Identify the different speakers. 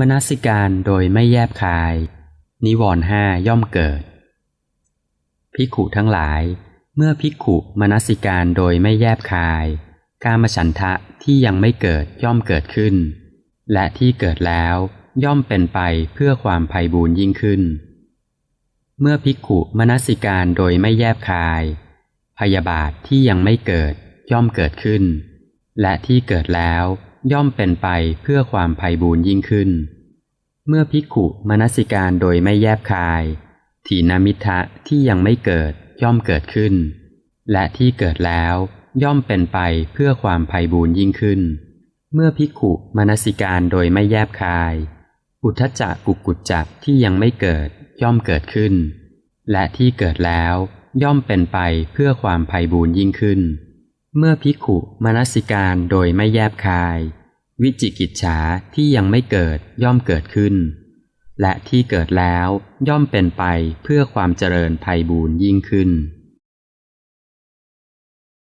Speaker 1: มนสิการโดยไม่แยบคาย นิวรห้าย่อมเกิดภิกขุทั้งหลาย เมื่อภิกขุมนสิการโดยไม่แยบคาย กามฉันทะที่ยังไม่เกิดย่อมเกิดขึ้น และที่เกิดแล้วย่อมเป็นไปเพื่อความไพ่บูรยิ่งขึ้น เมื่อภิกขุมนสิการโดยไม่แยบคาย พยาบาทที่ยังไม่เกิดย่อมเกิดขึ้น และที่เกิดแล้ว ย่อมเป็นไปเพื่อความไพ่บูรยิ่งขึ้น เมื่อภิกุมนสิการโดยไม่แยบคาย ถีนามิทะที่ยังไม่เกิดย่อมเกิดขึ้น และที่เกิดแล้วย่อมเป็นไปเพื่อความไพ่บูรยิ่งขึ้น เมื่อภิกุมนสิการโดยไม่แยบคาย อุทจจะกุกุจจะที่ยังไม่เกิดย่อมเกิดขึ้น และที่เกิดแล้วย่อมเป็นไปเพื่อความไพ่บูรยิ่งขึ้น เมื่อพิขุมนสิการโดยไม่แยบคาย วิจิกิจฉาที่ยังไม่เกิดย่อมเกิดขึ้น และที่เกิดแล้วย่อมเป็นไปเพื่อความเจริญภัยบูรยิ่งขึ้น